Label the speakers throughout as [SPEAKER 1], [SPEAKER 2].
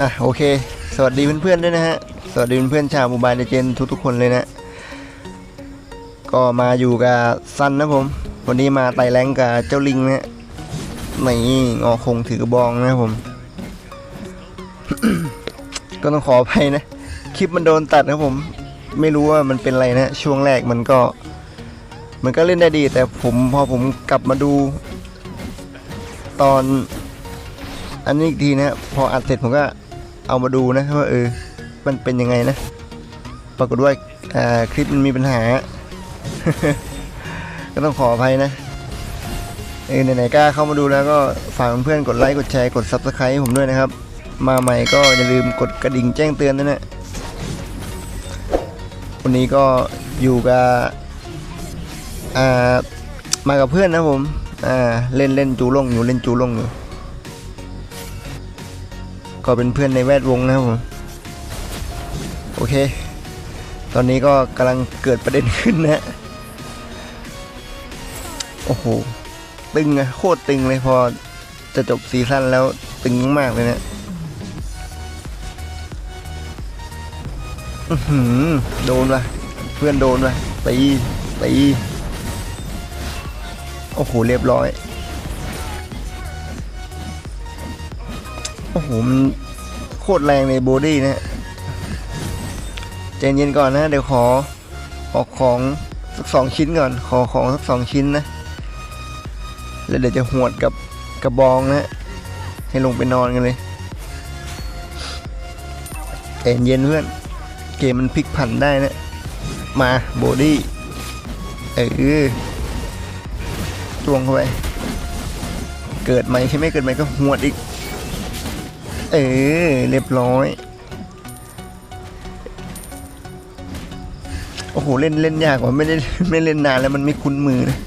[SPEAKER 1] อะโอเค สวัสดีเพื่อนๆด้วยนะฮะ สวัสดีเพื่อนๆชาวโมบายเลเจนทุกๆคนเลยนะ ก็มาอยู่กับซันนะผม วันนี้มาไต่แรงกับเจ้าลิงนะฮะนี่งอคงถือกระบองนะผม ก็ต้องขออภัยนะ คลิปมันโดนตัดนะผม ไม่รู้ว่ามันเป็นอะไรนะ ช่วงแรกมันก็ มันก็เล่นได้ดี แต่ผมพอผมกลับมาดู ตอนอันนี้อีกทีนะพออัดเสร็จผมก็ เอามาดูนะว่าเออมันเป็นยังไงนะ ปรากฏว่าคลิปมันมีปัญหา ก็ต้องขออภัยนะเออไหนๆก็เข้ามาดูแล้วก็ฝากเพื่อนกดไลค์กดแชร์กด Subscribe ให้ผมด้วยนะครับ มาใหม่ก็อย่าลืมกดกระดิ่งแจ้งเตือนด้วยนะวันนี้ก็อยู่กับมากับเพื่อนนะผมเล่นเล่นจูลงอยู่เล่นจูลงอยู่ ก็เป็นเพื่อนในแวดวงนะครับผมโอเค ตอนนี้ก็กำลังเกิดประเด็นขึ้นนะโอ้โห ตึงอะโคตรตึงเลยพอจะจบซีซั่นแล้วตึงมากเลยนะอือหือโดนว่ะ เพื่อนโดนว่ะตีตีโอ้โห เรียบร้อย โอ้โหมันโคตรแรงในโบดี้นะฮะใจเย็นก่อนนะ เดี๋ยวขอออกของสักสองชิ้นก่อน ขอของสักสองชิ้นนะ แล้วเดี๋ยวจะหวดกับกระบองนะฮะให้ลงไปนอนกันเลยใจเย็นเพื่อน เกมมันพลิกผันได้นะ มาโบดี้ เออตวงเข้าไป เกิดใหม่ใช่ไหมเกิดใหม่ก็หวดอีก เออ เรียบร้อย โอ้โห เล่นเล่นยากกว่าไม่ได้ไม่เล่นนานแล้วมันไม่คุ้นมือนะ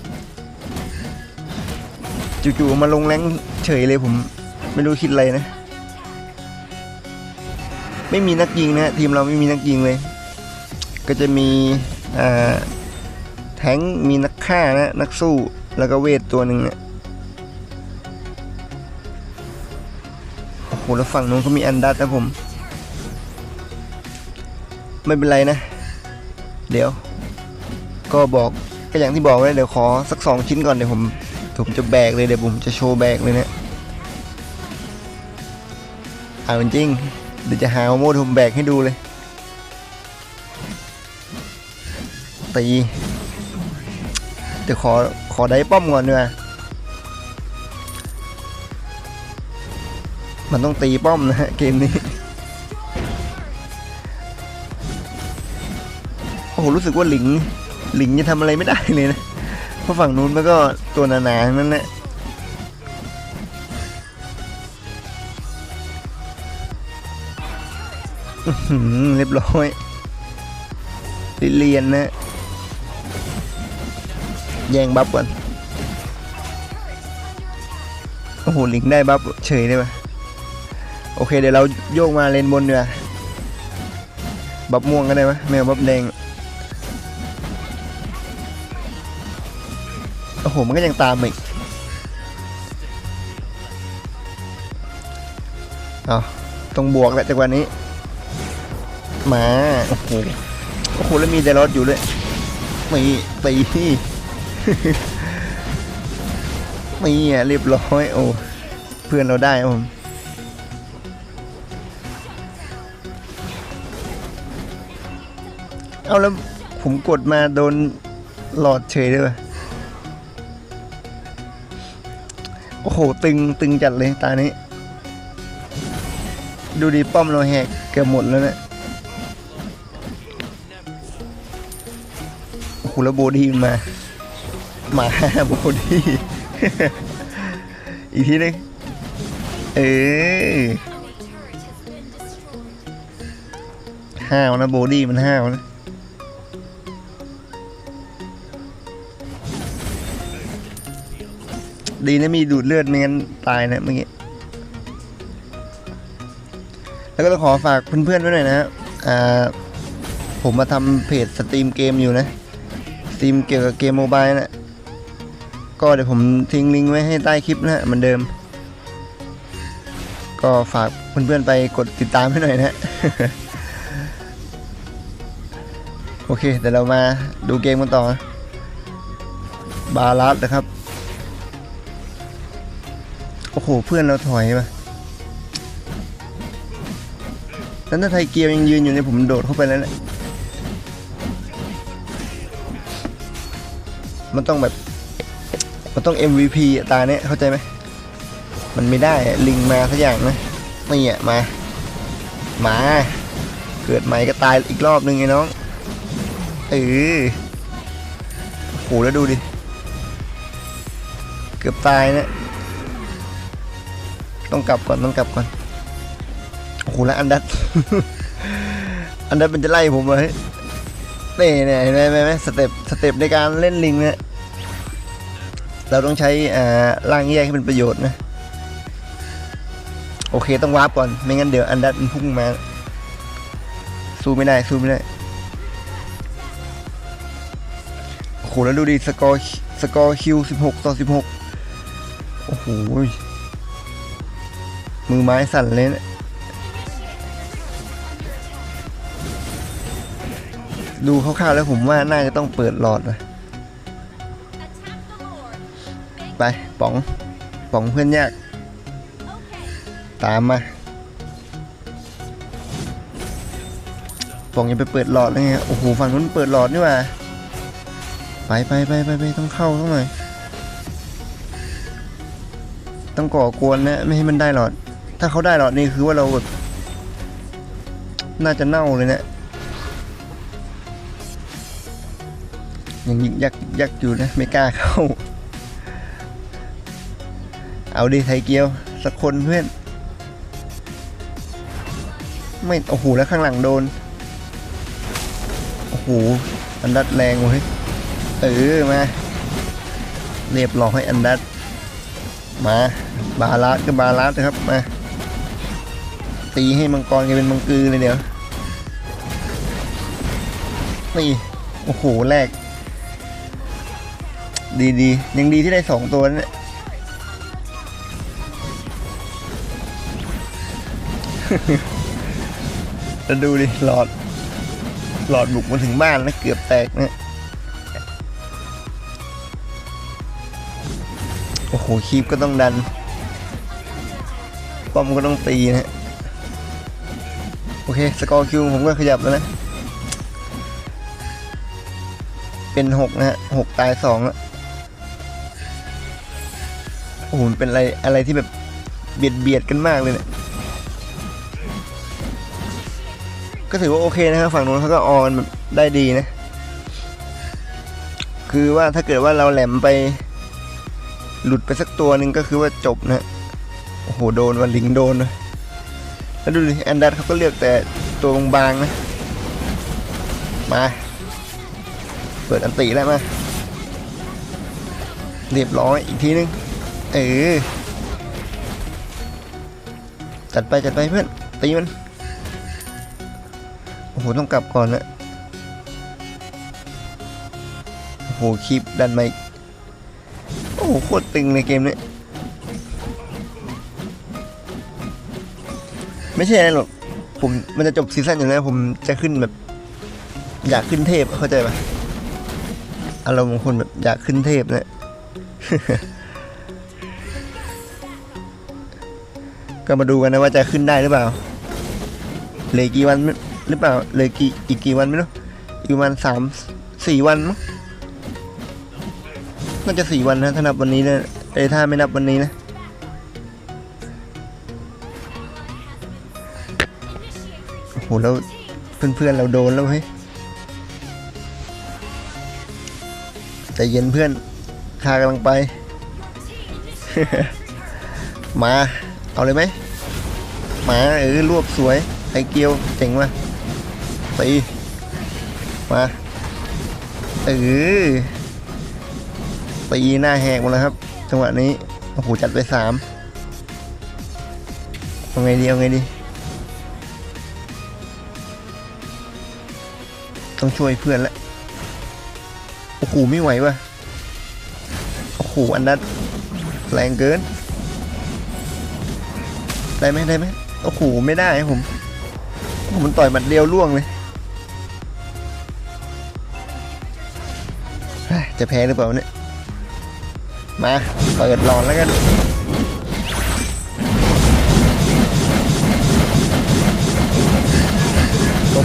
[SPEAKER 1] จู่ๆมาลงแรงเฉยเลยผม ไม่รู้คิดอะไรนะ ไม่มีนักยิงนะทีมเราไม่มีนักยิงเลย ก็จะมีอ่าแทงมีนักฆ่านะ นักสู้แล้วก็เวทตัวหนึ่งเนี่ย หแล้วฝั่งนู้นเขามีอันดัตนะผม ไม่เป็นไรนะ เดี๋ยว ก็บอกก็อย่างที่บอกไว้เดี๋ยวขอสักสองชิ้นก่อนเดี๋ยวผมผมจะแบกเลยเดี๋ยวผมจะโชว์แบกเลยเนะเอาจริงเดี๋ยวจะหาโมดผมแบกให้ดูเลยตีเดี๋ยวขอขอได้ป้อมก่อนดีกว่ มันต้องตีป้อมนะฮะเกมนี้ โอ้โหรู้สึกว่าหลิง หลิงจะทำอะไรไม่ได้เลยนะ เพราะฝั่งนู้นมันก็ตัวหนาๆนั้นแหละเรียบร้อยเลียนนะ แย่งบัฟก่อน โอ้โหหลิงได้บัฟเฉยได้ปะ โอเคเดี๋ยวเราโยกมาเลนบนดีกว่าบับม่วงก็ได้ไหมไม่เอาบับแดงโอ้โหมันก็ยังตามอีกเอาต้องบวกแหละจังหวะนี้ มาโอ้โหโอ้โหแล้วมีเดรอสอยู่ด้วยตีตีตีอะเรียบร้อยโอ้เพื่อนเราได้ผม เอาแล้วผมกดมาโดนหลอดเฉยเลยว่ะโอ้โห ตึงตึงจัดเลยตานี้ ดูดิป้อมเราแหกเกือบหมดแล้วเนะี่ยโอ้โหแล้วโบดี้มันมามาโบดี้อีกทีนึงเออห้าวนะโบดี้มันห้าวนะ ดีนะมีดูดเลือดไม่งั้นตายนะเมื่อกี้ แล้วก็ต้องขอฝากเพื่อนๆไว้หน่อยนะอ่าผมมาทำเพจสตรีมเกมอยู่นะ สตรีมเกี่ยวกับเกมโมบายนะก็เดี๋ยวผมทิ้งลิงก์ไว้ให้ใต้คลิปนะฮะเหมือนเดิม ก็ฝากเพื่อนๆไปกดติดตามให้หน่อยนะโอเคเดี๋ยวเรามาดูเกมกันต่อ บาลัสนะครับ โอ้โห เพื่อนเราถอยมาแล้วถ้าไทยเกียวยังยืนอยู่เนี่ยผมโดดเข้าไปแล้วเนี่ยมันต้องแบบ มันต้อง MVP ตาเนี้ยเข้าใจไหม มันไม่ได้ลิงมาสักอย่างนะนี่อะมา มา เกิดใหม่ก็ตายอีกรอบนึงไงน้องเออโอ้โหแล้วดูดิ เกือบตายนะ ต้องกลับก่อนต้องกลับก่อนโอ้โหแล้วอันดัดอันดัดมันจะไล่ผมเลยนี่เนี่ยเห็นไหมเห็นไหมสเต็ปสเต็ปในการเล่นลิงเนี่ยเราต้องใช้อ่าร่างแยกให้เป็นประโยชน์นะโอเคต้องวาร์ปก่อนไม่งั้นเดี๋ยวอันดัดมันพุ่งมา สู้ไม่ได้สู้ไม่ได้โอ้โหแล้วดูดิสกอร์สกอร์คิว16ต่อ16โอ้โห มือไม้สั่นเลยนะดูคร่าวๆแล้วผมว่าน่าจะต้องเปิดหลอดนะไปป๋องป๋องเพื่อนยากตามมาป๋องยังไปเปิดหลอดเลยไงโอ้โหฝั่งนู้นเปิดหลอดนี่ว่าไปไปไปไปไปต้องเข้าต้องหน่อยต้องก่อกวนนะไม่ให้มันได้หลอด ถ้าเขาได้หลอนี่คือว่าเราแบบน่าจะเน่าเลยเนะยังยิกยักยักอยู่นะ ไม่กล้าเข้า เอาดิไทยเกียว สักคนเพื่อน ไม่ โอ้โห แล้วข้างหลังโดน โอ้โห อันดัดแรงเว้ยเออ มา เรียบร้อยอันดัดมา บาลาสก็บาลาสนะครับ มา ตีให้มังกรกลายเป็นมังกือเลยเดี๋ยวนี่โอ้โหแรก ดีดียังดีที่ได้สองตัวนั่นแหละแล้วดูดิหลอด หลอดบุกมาถึงบ้านแล้วเกือบแตกนะโอ้โหคีบก็ต้องดันป้อมก็ต้องตีนะฮะ โอเค สกอร์คิวผมก็ขยับแล้วนะ เป็นหกนะฮะหกตายสองแล้วโอ้โหเป็นอะไรอะไรที่แบบเบียดเบียดกันมากเลยเนี่ยก็ถือว่าโอเคนะครับฝั่งนู้นเขาก็ออนได้ดีนะ คือว่าถ้าเกิดว่าเราแหลมไป หลุดไปสักตัวหนึ่งก็คือว่าจบนะ โอ้โห โดนวันลิงโดนนะ แล้วดูดิแอนดัตเขาก็เลือกแต่ตัวบางๆนะ มา เปิดอันตีแล้วมา เรียบร้อยอีกทีนึง เออ จัดไปจัดไปเพื่อน ตีมัน โอ้โห ต้องกลับก่อนนะโอ้โหคลิปดันมาอีกโอ้โห โคตรตึงเลยเกมนี้ ไม่ใช่อะไรหรอกผมมันจะจบซีซั่นอยู่แล้ผมจะขึ้นแบบ อยากขึ้นเทพเข้าใจปะอารมณ์ของคนแบบอยากขึ้นเทพนะก็มาดูกันนะว่าจะขึ้นได้หรือเปล่าเหลยกี่วันไม่หรือเปล่าเหลยกี่อีกกี่วันไม่รู้อีกประมาณสามสี่วันมั้งน่าจะสี่วันนะถ้านับวันนี้นะเอ้ถ้าไม่นับวันนี้นะ โหแล้วเพื่อนๆเราโดนแล้วเฮ้ยใจเย็นเพื่อนข้ากำลังไป มา เอาเลยไหมมาเออรวบสวย ไอเกียวเจ๋งว่ะตีมาเออตีหน้าแหกหมดแล้วครับ จังหวะนี้ โอ้โห จัดไปสามเอาไงดี เอาไงดี ต้องช่วยเพื่อนละโอ้โหไม่ไหววะโอ้โหอันนั้นแรงเกิน ได้ไหมได้ไหมโอ้โหไม่ได้ผมผมมันต่อยหมัดเดียวล่วงเลยเฮ้ยจะแพ้หรือเปล่าเนี่ยมาเปิดหลอนแล้วกัน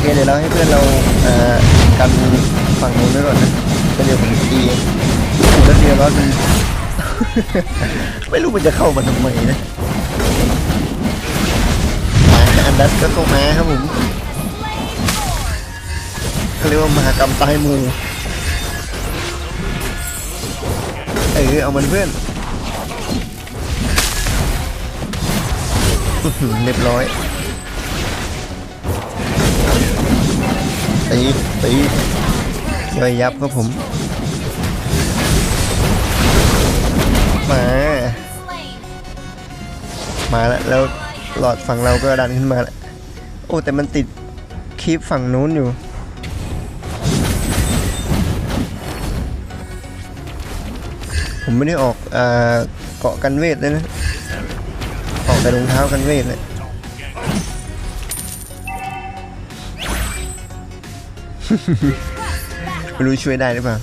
[SPEAKER 1] เคเดี๋ยวเราให้เพื่อนเราเอ่อกันฝั่งนู้นไว้ก่อนนะเดี๋ยวผมตีเองแล้วเดียวร้อนมันไม่รู้มันจะเข้ามาทำไมนะมาอันดับก็เข้ามาครับผมเขาเรียกว่ามหากรรมตายหมูเออเอามันเพื่อนเรียบร้อย ตีตีย่อยยับครับผม มา มาแล้วแล้วหลอดฝั่งเราก็ดันขึ้นมาแล้วโอ้แต่มันติดคลิปฝั่งนู้นอยู่ ผมไม่ได้ออกอ่าเกาะกันเวทเลยนะ ออกแต่รองเท้ากันเวทเลย ไม่รู้ช่วยได้หรือเปล่า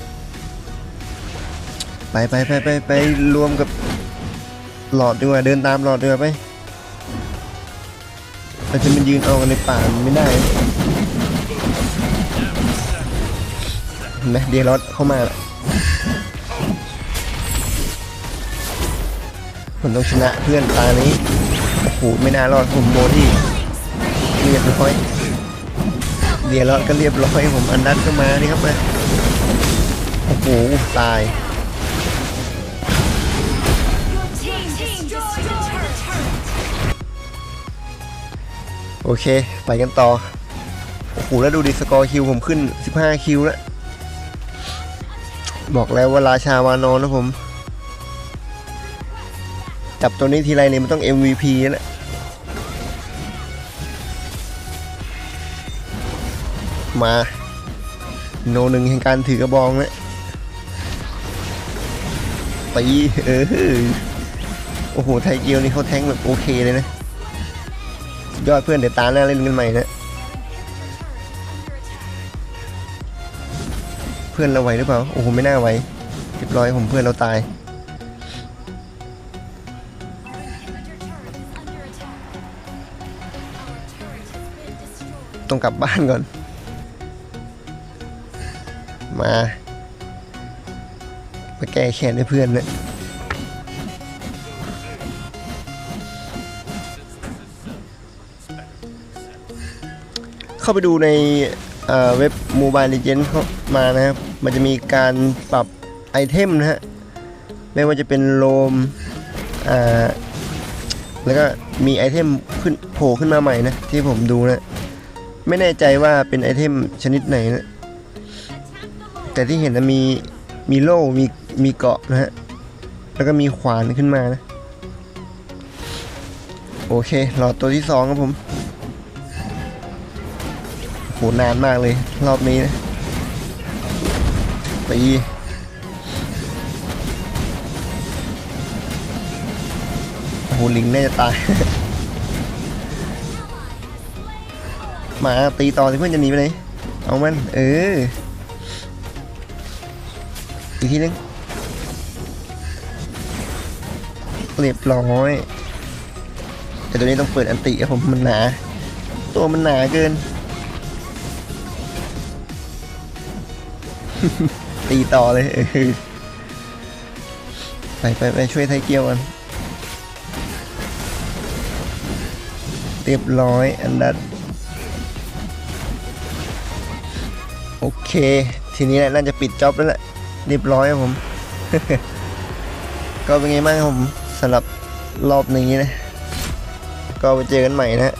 [SPEAKER 1] ไปไปไปไปไปรวมกับหลอดดีกว่าเดินตามหลอดดีกว่าไปเราจะมันยืนเอากันในป่าไม่ได้เห็นไหมเดียรอดเข้ามา ผมต้องชนะเพื่อนตานี้โอ้โหไม่น่ารอดผมโบที่เรียบร้อย เดียร์ลอดก็เรียบร้อยผมอันดันก็มานี่ครับมาโอ้โหตายโอเค ไปกันต่อ โอ้โห แล้วดูดิสกอร์คิวผมขึ้น 15 คิวแล้ว บอกแล้วว่าราชาวานอนนะผม จับตัวนี้ทีไรเนี่ยมันต้อง MVP แล้ว มาโนหนึ่งแห่งการถือกระบองแล้วตีเออโอ้โห ไทยเกียวนี่เขาแทงแบบโอเคเลยนะ ยอดเพื่อนเดี๋ยวตาหน้าเล่นกันใหม่นะ เพื่อนเราไหวหรือเปล่า โอ้โห ไม่น่าไหวเรียบร้อยผมเพื่อนเราตาย ต้องกลับบ้านก่อน มา มาแก้แค้นให้เพื่อนเนี่ยเข้าไปดูในเว็บ Mobile Legends เขามานะครับ มันจะมีการปรับไอเทมนะฮะ ไม่ว่าจะเป็นโลม อ่า แล้วก็มีไอเทมขึ้นโผล่ขึ้นมาใหม่นะ ที่ผมดูนะ ไม่แน่ใจว่าเป็นไอเทมชนิดไหนนะ แต่ที่เห็นนะมีมีโล่มีมีเกาะนะฮะ แล้วก็มีขวานขึ้นมานะ โอเครอตัวที่สองครับผมโหนานมากเลย รอบนี้นะตีโหลิงน่าจะตาย มาตีต่อสิเพื่อนจะหนีไปไหน เอามัน เออ กทีนึงเรียบร้อยแต่ตัวนี้ต้องเปิดอันติครับผมมันหนา ตัวมันหนาเกิน ตีต่อเลยไปไปไปช่วยไทยเกียวกันเรียบร้อยอันดับโอเค ทีนี้แหละน่าจะปิดจ็อบแล้วแหละ เรียบร้อยครับผม ก็เป็นไงบ้างครับผมสำหรับรอบนี้นะ ก็ไปเจอกันใหม่นะฮะ